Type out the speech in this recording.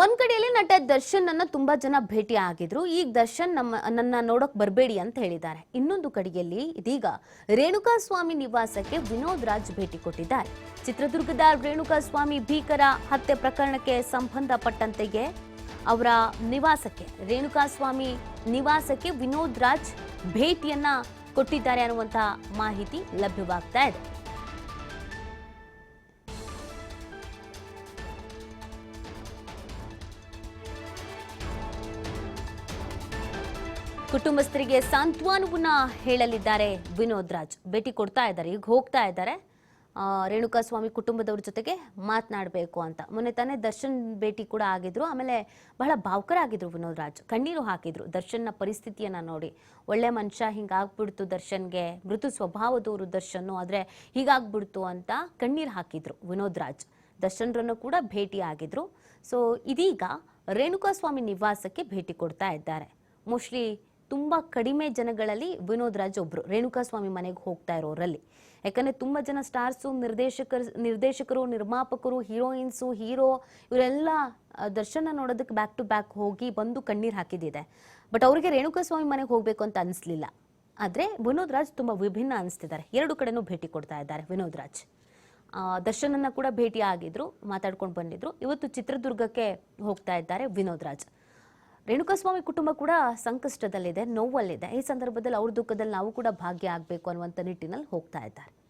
ಒಂದ್ ಕಡೆಯಲ್ಲಿ ನಟ ದರ್ಶನ್ ಅನ್ನ ತುಂಬಾ ಜನ ಭೇಟಿ ಆಗಿದ್ರು. ಈಗ ದರ್ಶನ್ ನಮ್ಮ, ನನ್ನ ನೋಡಕ್ ಬರಬೇಡಿ ಅಂತ ಹೇಳಿದ್ದಾರೆ. ಇನ್ನೊಂದು ಕಡೆಯಲ್ಲಿ ಇದೀಗ ರೇಣುಕಾ ಸ್ವಾಮಿ ನಿವಾಸಕ್ಕೆ ವಿನೋದ್ ರಾಜ್ ಭೇಟಿ ಕೊಟ್ಟಿದ್ದಾರೆ. ಚಿತ್ರದುರ್ಗದ ರೇಣುಕಾ ಸ್ವಾಮಿ ಭೀಕರ ಹತ್ಯೆ ಪ್ರಕರಣಕ್ಕೆ ಸಂಬಂಧಪಟ್ಟಂತೆಗೆ ಅವರ ನಿವಾಸಕ್ಕೆ ರೇಣುಕಾ ಸ್ವಾಮಿ ನಿವಾಸಕ್ಕೆ ವಿನೋದ್ ರಾಜ್ ಭೇಟಿಯನ್ನ ಕೊಟ್ಟಿದ್ದಾರೆ ಅನ್ನುವಂತಹ ಮಾಹಿತಿ ಲಭ್ಯವಾಗ್ತಾ ಇದೆ. ಕುಟುಂಬಸ್ಥರಿಗೆ ಸಾಂತ್ವನವನ್ನ ಹೇಳಲಿದ್ದಾರೆ ವಿನೋದ್ ರಾಜ್. ಭೇಟಿ ಕೊಡ್ತಾ ಇದ್ದಾರೆ, ಈಗ ಹೋಗ್ತಾ ಇದ್ದಾರೆ. ರೇಣುಕಾ ಸ್ವಾಮಿ ಕುಟುಂಬದವ್ರ ಜೊತೆಗೆ ಮಾತನಾಡಬೇಕು ಅಂತ. ಮೊನ್ನೆ ತಾನೇ ದರ್ಶನ್ ಭೇಟಿ ಕೂಡ ಆಗಿದ್ರು. ಆಮೇಲೆ ಬಹಳ ಭಾವುಕರಾಗಿದ್ರು ವಿನೋದ್ ರಾಜ್. ಕಣ್ಣೀರು ಹಾಕಿದ್ರು ದರ್ಶನ್ನ ಪರಿಸ್ಥಿತಿಯನ್ನ ನೋಡಿ. ಒಳ್ಳೆ ಮನುಷ್ಯ ಹಿಂಗಾಗ್ಬಿಡ್ತು ದರ್ಶನ್ಗೆ. ಮೃದು ಸ್ವಭಾವದವರು ದರ್ಶನ್ ಆದರೆ ಹೀಗಾಗ್ಬಿಡ್ತು ಅಂತ ಕಣ್ಣೀರು ಹಾಕಿದ್ರು ವಿನೋದ್ ರಾಜ್. ದರ್ಶನ್ರನ್ನು ಕೂಡ ಭೇಟಿ ಆಗಿದ್ರು. ಸೊ ಇದೀಗ ರೇಣುಕಾ ಸ್ವಾಮಿ ನಿವಾಸಕ್ಕೆ ಭೇಟಿ ಕೊಡ್ತಾ ಇದ್ದಾರೆ. ಮೋಸ್ಟ್ಲಿ ತುಂಬಾ ಕಡಿಮೆ ಜನಗಳಲ್ಲಿ ವಿನೋದ್ ರಾಜ್ ಒಬ್ರು ರೇಣುಕಾ ಸ್ವಾಮಿ ಮನೆಗೆ ಹೋಗ್ತಾ ಇರೋರಲ್ಲಿ. ಯಾಕಂದ್ರೆ ತುಂಬಾ ಜನ ಸ್ಟಾರ್ಸು, ನಿರ್ದೇಶಕರು ನಿರ್ದೇಶಕರು, ನಿರ್ಮಾಪಕರು, ಹೀರೋಯಿನ್ಸು, ಹೀರೋ, ಇವರೆಲ್ಲ ದರ್ಶನ ನೋಡೋದಕ್ಕೆ ಬ್ಯಾಕ್ ಟು ಬ್ಯಾಕ್ ಹೋಗಿ ಬಂದು ಕಣ್ಣೀರ್ ಹಾಕಿದ್ದಿದೆ. ಬಟ್ ಅವರಿಗೆ ರೇಣುಕಾ ಸ್ವಾಮಿ ಮನೆಗೆ ಹೋಗ್ಬೇಕು ಅಂತ ಅನಿಸ್ಲಿಲ್ಲ. ಆದ್ರೆ ವಿನೋದ್ ರಾಜ್ ತುಂಬಾ ವಿಭಿನ್ನ ಅನಿಸ್ತಿದ್ದಾರೆ. ಎರಡು ಕಡೆನೂ ಭೇಟಿ ಕೊಡ್ತಾ ಇದ್ದಾರೆ ವಿನೋದ್ ರಾಜ್. ದರ್ಶನನ್ನ ಕೂಡ ಭೇಟಿ ಆಗಿದ್ರು, ಮಾತಾಡ್ಕೊಂಡು ಬಂದಿದ್ರು. ಇವತ್ತು ಚಿತ್ರದುರ್ಗಕ್ಕೆ ಹೋಗ್ತಾ ಇದ್ದಾರೆ ವಿನೋದ್ ರಾಜ್. ರೇಣುಕಾಸ್ವಾಮಿ ಕುಟುಂಬ ಕೂಡ ಸಂಕಷ್ಟದಲ್ಲಿದೆ, ನೋವಲ್ಲಿದೆ. ಈ ಸಂದರ್ಭದಲ್ಲಿ ಅವ್ರ ದುಃಖದಲ್ಲಿ ನಾವು ಕೂಡ ಭಾಗ್ಯ ಆಗಬೇಕು ಅನ್ನುವಂಥ ನಿಟ್ಟಿನಲ್ಲಿ ಹೋಗ್ತಾ ಇದ್ದಾರೆ.